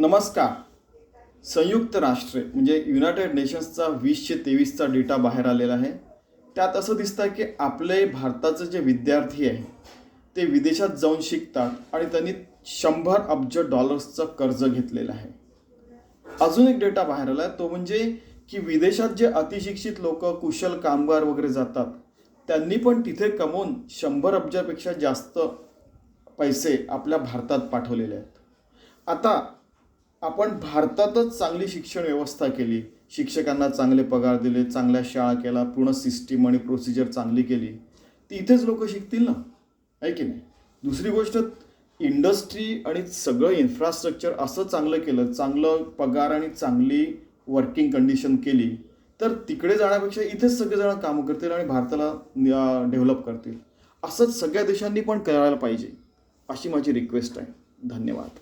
नमस्कार. संयुक्त राष्ट्रे म्हणजे युनायटेड नेशन्सचा वीसशे तेवीसचा डेटा बाहेर आलेला आहे. त्यात असं दिसतं की आपले भारताचे जे विद्यार्थी आहे ते विदेशात जाऊन शिकतात आणि त्यांनी शंभर अब्ज डॉलर्सचं कर्ज घेतलेलं आहे. अजून एक डेटा बाहेर आला आहे तो म्हणजे की विदेशात जे अतिशिक्षित लोक कुशल कामगार वगैरे जातात त्यांनी पण तिथे कमवून शंभर अब्जापेक्षा जास्त पैसे आपल्या भारतात पाठवलेले आहेत. आता आपण भारतातच चांगली शिक्षण व्यवस्था केली. शिक्षकांना चांगले पगार दिले चांगल्या शाळा केला पूर्ण सिस्टीम आणि प्रोसिजर चांगली केली. ती इथेच लोक शिकतील ना? आहे की नाही? दुसरी गोष्ट इंडस्ट्री आणि सगळं इन्फ्रास्ट्रक्चर असं चांगलं केलं चांगलं पगार आणि चांगली वर्किंग कंडिशन केली तर तिकडे जाण्यापेक्षा इथेच सगळेजण कामं करतील आणि भारताला डेव्हलप करतील. असंच सगळ्या देशांनी पण करायला पाहिजे. अशी माझी रिक्वेस्ट आहे. धन्यवाद.